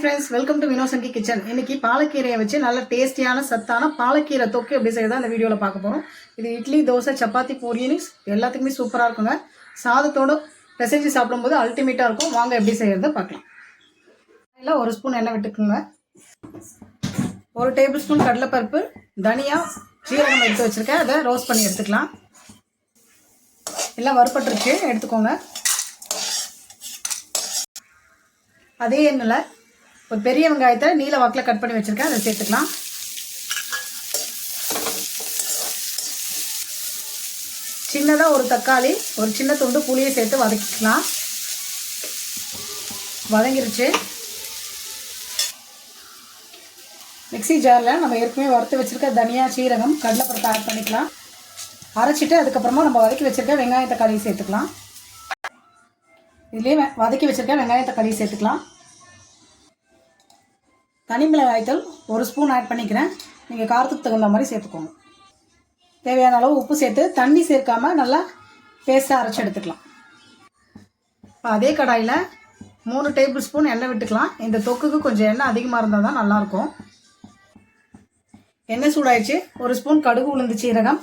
Friends welcome to Vinosangi kitchen இன்னைக்கு பாலக்கீரையை வச்சு நல்ல டேஸ்டியான சத்தான பாலக்கீரை தொக்கு எப்படி செய்யறதா அந்த வீடியோவில் பார்க்க போகிறோம் இது இட்லி தோசை சப்பாத்தி பூரின்னு எல்லாத்துக்குமே சூப்பராக இருக்குங்க. சாதத்தோடு பிசைஞ்சு சாப்பிடும்போது அல்டிமேட்டாக இருக்கும். வாங்க எப்படி செய்யறத பார்க்கலாம். இல்லை ஒரு ஸ்பூன் எண்ணெய் விட்டுக்குங்க. ஒரு டேபிள் ஸ்பூன் கடலைப்பருப்பு தனியா ஜீரகம் எடுத்து வச்சுருக்கேன். அதை ரோஸ்ட் பண்ணி எடுத்துக்கலாம். எல்லாம் வறுப்பட்டுருச்சு எடுத்துக்கோங்க. அதே எண்ணெயில் ஒரு பெரிய வெங்காயத்தை நீல வாக்கில் கட் பண்ணி வச்சுருக்கேன். அதை சேர்த்துக்கலாம். சின்னதாக ஒரு தக்காளி ஒரு சின்ன துண்டு புளியை சேர்த்து வதக்கிக்கலாம். வதங்கிருச்சு. மிக்ஸி ஜாரில் நம்ம ஏற்கனவே வறுத்து வச்சுருக்க தனியா சீரகம் கடலைப்பருப்பு ஆட் பண்ணிக்கலாம். அரைச்சிட்டு அதுக்கப்புறமா நம்ம வதக்கி வச்சுருக்க வெங்காய சேர்த்துக்கலாம். இதுலேயே வதக்கி வச்சுருக்க வெங்காயத்தக்காளியை சேர்த்துக்கலாம். தனி மிளகாய்த்தூள் ஒரு ஸ்பூன் ஆட் பண்ணிக்கிறேன். நீங்கள் காரத்துக்கு தகுந்த மாதிரி சேர்த்துக்கோங்க. தேவையான அளவு உப்பு சேர்த்து தண்ணி சேர்க்காமல் நல்லா பேஸ்ட்டாக அரைச்சி எடுத்துக்கலாம். இப்போ அதே கடாயில் மூணு டேபிள் ஸ்பூன் எண்ணெய் விட்டுக்கலாம். இந்த தொக்குக்கு கொஞ்சம் எண்ணெய் அதிகமாக இருந்தால் தான் நல்லாயிருக்கும். எண்ணெய் சூடாயிடுச்சு. ஒரு ஸ்பூன் கடுகு உளுந்து சீரகம்.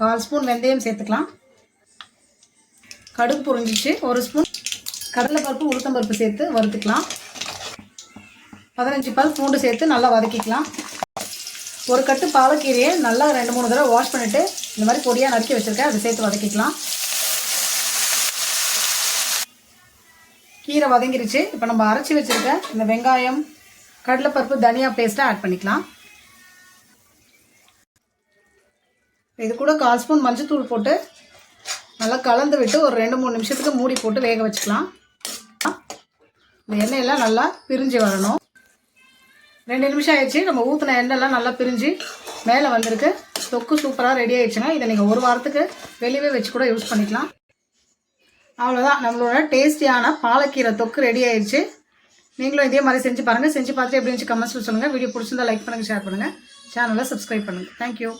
கால் ஸ்பூன் வெந்தயம் சேர்த்துக்கலாம். கடுகு புரிஞ்சிச்சு. ஒரு ஸ்பூன் கடலைப்பருப்பு உளுத்தம்பருப்பு சேர்த்து வறுத்துக்கலாம். பதினஞ்சு பல் பூண்டு சேர்த்து நல்லா வதக்கிக்கலாம். ஒரு கட்டு பாலக்கீரையை நல்லா ரெண்டு மூணு தடவை வாஷ் பண்ணிவிட்டு இந்த மாதிரி பொடியாக நறுக்கி வச்சுருக்கேன். அதை சேர்த்து வதக்கிக்கலாம். கீரை வதங்கிருச்சு. இப்போ நம்ம அரைச்சி வச்சுருக்க இந்த வெங்காயம் கடலைப்பருப்பு தனியா பேஸ்ட்டை ஆட் பண்ணிக்கலாம். இது கூட கால் ஸ்பூன் மஞ்சத்தூள் போட்டு நல்லா கலந்து விட்டு ஒரு ரெண்டு மூணு நிமிஷத்துக்கு மூடி போட்டு வேக வச்சுக்கலாம். இந்த எண்ணெயெல்லாம் நல்லா பிரிஞ்சு வரணும். ரெண்டு நிமிஷம் ஆயிடுச்சு. நம்ம ஊற்றின எண்ணெய்லாம் நல்லா பிரிஞ்சு மேலே வந்திருக்கு. தொக்கு சூப்பராக ரெடி ஆயிடுச்சுன்னா இதை நீங்கள் ஒரு வாரத்துக்கு வெளியவே வச்சு கூட யூஸ் பண்ணிக்கலாம். அவ்வளோதான் நம்மளோட டேஸ்டியான பாலக்கீரை தொக்கு ரெடி ஆயிடுச்சு. நீங்களும் இதே மாதிரி செஞ்சு பாருங்கள் செஞ்சு பார்த்துட்டு எப்படி இருந்துச்சு கமெண்ட்ஸில் சொல்லுங்கள் வீடியோ பிடிச்சிருந்தா லைக் பண்ணுங்கள் ஷேர் பண்ணுங்கள் சேனலை சப்ஸ்கிரைப் பண்ணுங்கள் தேங்க்யூ